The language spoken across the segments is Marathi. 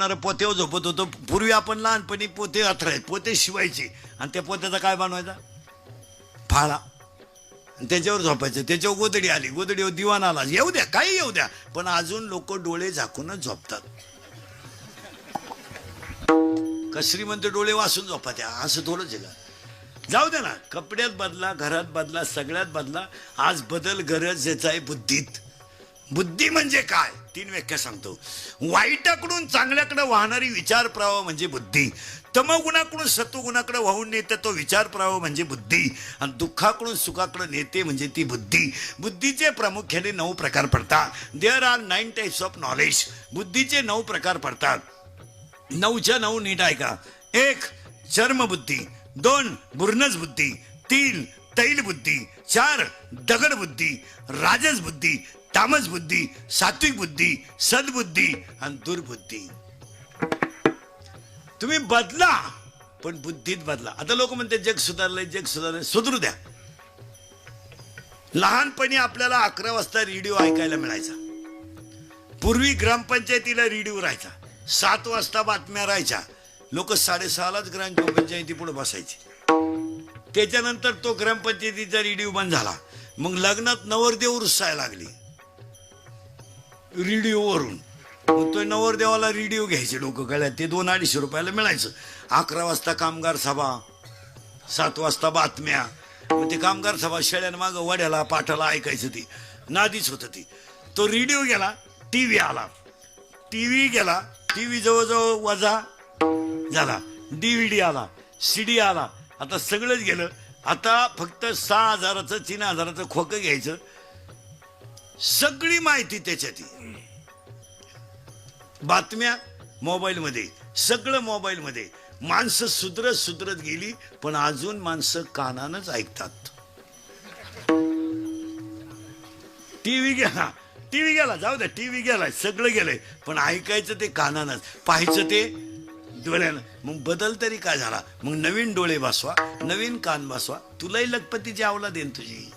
असणारं पोत्यावर हो, झोपत होतो. पूर्वी आपण लहानपणी पोते अथरायचे पोते शिवायचे. आणि त्या पोत्याचा काय बनवायचा? फाळा. आणि त्याच्यावर झोपायचं. त्याच्यावर गोदडी आली. गोदडीवर दिवाण आला. येऊ द्या काही येऊ द्या. पण अजून लोक डोळे झाकूनच झोपतात. कसरी म्हणते डोळे वासून झोपा त्या असं थोडंच आहे जाऊ दे ना. कपड्यात बदला घरात बदला सगळ्यात बदला. आज बदल गरज याचा आहे बुद्धीत. बुद्धी म्हणजे काय? तीन व्याख्या सांगतो. वाईटाकडून चांगल्याकडे वाहणारी विचार प्रवाह म्हणजे बुद्धी. तमगुणाकडून सत्वगुणाकडे वाहून नेते तो विचार प्रवाह म्हणजे बुद्धी. आणि दुःखाकडून सुखाकडे नेते म्हणजे ती बुद्धी. बुद्धीचे प्रामुख्याने नऊ प्रकार पडतात. There are nine types of knowledge बुद्धीचे नऊ प्रकार पडतात. नऊच्या नऊ नीट ऐका. एक चर्मबुद्धी. दोन बुर्नज बुद्धी. तीन तैल बुद्धी चार दगड बुद्धी राजस बुद्धी तामस बुद्धी सात्विक बुद्धी सद्बुद्धी आणि दुर्बुद्धी. तुम्ही बदला पण बुद्धीत बदला. आता लोक म्हणते जग सुधारलंय जग सुधारलंय सुधरू द्या. लहानपणी आपल्याला अकरा वाजता रेडिओ ऐकायला मिळायचा. पूर्वी ग्रामपंचायतीला रेडिओ राहायचा. सात वाजता बातम्या राहायच्या. लोक साडेसहालाच ग्रामपंचायती पुढे बसायचे. त्याच्यानंतर तो ग्रामपंचायतीचा रेडिओ बंद झाला. मग लग्नात नवरदेव रुसायला लागली. रेडिओवरून. मग तो नवरदेवाला रेडिओ घ्यायचे लोक गळ्यात. ते दोन अडीचशे रुपयाला मिळायचं. अकरा वाजता कामगार सभा सात वाजता बातम्या. मग ते कामगार सभा शेळ्यांमागं वड्याला पाठाला ऐकायचं ती. नादीच होतं ती. तो रेडिओ गेला टी व्ही आला. टी व्ही गेला टी व्ही जवळजवळ वजा झाला. डी व्ही डी आला सी डी आला. आता सगळंच गेलं. आता फक्त सहा हजाराचं तीन हजाराचं खोकं घ्यायचं. सगळी माहिती त्याच्यात बातम्या मोबाईलमध्ये सगळं मोबाईलमध्ये माणसं सुधरत सुधरत गेली पण अजून माणसं कानानच ऐकतात. टीव्ही गेला टीव्ही गेला जाऊ द्या टीव्ही गेलाय सगळं गेलंय पण ऐकायचं ते कानानच. पाहायचं ते डोळ्यानं. मग बदल तरी काय झाला? मग नवीन डोळे बसवा नवीन कान बसवा. तुलाही लखपतीची आवला देन तुझी.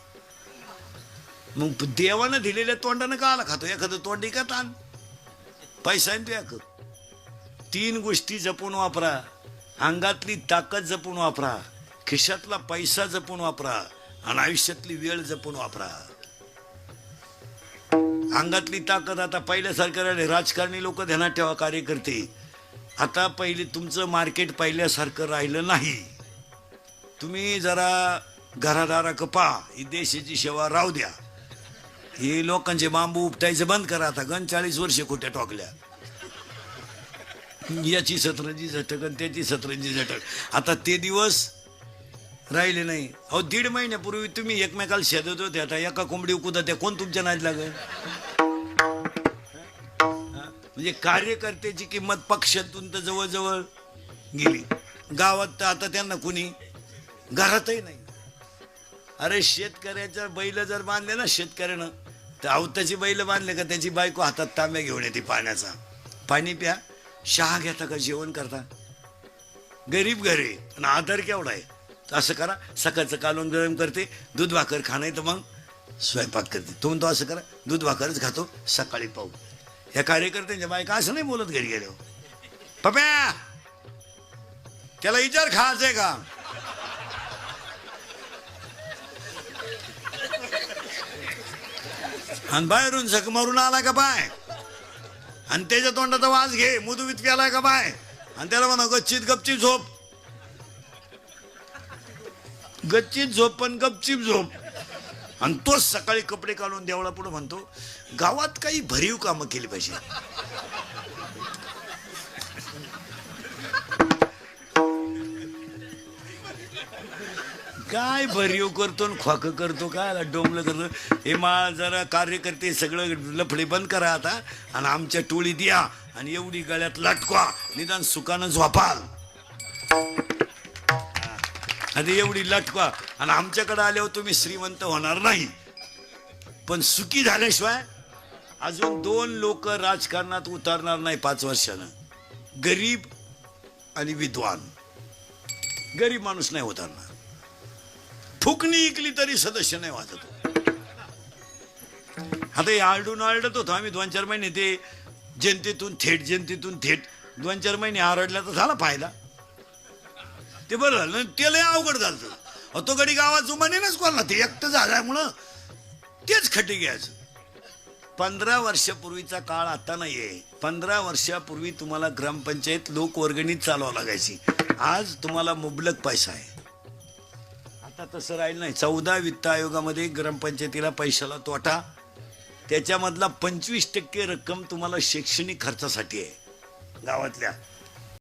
मग देवानं दिलेल्या तोंडानं का आला खातो? एखादं तोंडी का ताण. पैसा तू एक तीन गोष्टी जपून वापरा. अंगातली ताकद जपून वापरा. खिशातला पैसा जपून वापरा. आणि आयुष्यातली वेळ जपून वापरा. अंगातली ताकद आता पहिल्यासारखं राहिले राजकारणी लोक ध्यानात ठेवा कार्यकर्ते. आता पहिले तुमचं मार्केट पहिल्यासारखं राहिलं नाही. तुम्ही जरा घरादारा कपा ही देशाची सेवा राहू द्या. हे लोकांचे बांबू उपटायचं बंद करा आता. गण चाळीस वर्ष खोट्या टोकल्या? याची सतरंजी झटक आणि त्याची सतरंजी झटक. आता ते दिवस राहिले नाही. अहो दीड महिन्यापूर्वी तुम्ही एकमेकाला शेदत होते. आता एका कोंबडी उकुदा त्या कोण तुमच्या नाद लागेल? म्हणजे कार्यकर्त्याची किंमत पक्षातून तर जवळजवळ गेली. गावात तर आता त्यांना कुणी? घरातही नाही. अरे शेतकऱ्याच्या बैल जर बांधले ना शेतकऱ्यानं तर अवताची बैल बांधले का? त्याची बायको हातात तांब्या घेऊन येते पाण्याचा. पाणी प्या. शहा घेता का? जेवण करता. गरीब घरे पण आधार केवढा आहे? तर असं करा. सकाळचं कालवण गरम करते दूध भाकर खाणं तर मग स्वयंपाक करते. तो म्हणतो असं करा. दूध भाकरच खातो सकाळी पाहू. ह्या कार्यकर्त्यांच्या बायका असं नाही बोलत घरी गेलो पप्या त्याला विचार आहे का? आणि बाहेरून झक मारून आला का बाय? आणि त्याच्या तोंडाचा वास घे मुदुवीत आलाय का बाय? आणि त्याला म्हणा गच्चीत गपचीप झोप. गच्चीत झोप पण गपचीप झोप. आणि तोच सकाळी कपडे काढून देवळा पुढे म्हणतो गावात काही भरीव कामं केली पाहिजे. काय भरीव करतो आणि ख्वाक करतो काय डोंबलं करतो? हे मा जरा कार्यकर्ते सगळं लफडे बंद करा आता आणि आमच्या टोळीत या आणि एवढी गळ्यात लटकवा निदान सुकानं झोपाल. आणि एवढी लटकवा आणि आमच्याकडे आल्यावर तुम्ही श्रीमंत होणार नाही. पण सुखी झाल्याशिवाय अजून दोन लोक राजकारणात उतरणार नाही पाच वर्षानं. गरीब आणि विद्वान. गरीब माणूस नाही उतरणार. फुकणी इकली तरी सदस्य नाही वाजत. आता हे आरडून आरडत होतो आम्ही दोन चार महिने. ते जनतेतून थेट जनतेतून थेट दोन चार महिने आरडल्या तर झाला फायदा. ते बरं झालं. आणि ते लय अवघड झालं अहो, तो गडी गावात जुमानेनच कोणला ते एकटं झाल्यामुळं तेच खटी घ्यायचं. पंधरा वर्षापूर्वीचा काळ आता नाहीये. पंधरा वर्षापूर्वी तुम्हाला ग्रामपंचायत लोकवर्गणीत चालवावं लागायची. आज तुम्हाला मुबलक पैसा आहे. आता तसं राहिलं नाही. चौदा वित्त आयोगामध्ये ग्रामपंचायतीला पैशाला तोटा. त्याच्यामधला पंचवीस टक्के रक्कम तुम्हाला शैक्षणिक खर्चासाठी आहे. गावातल्या.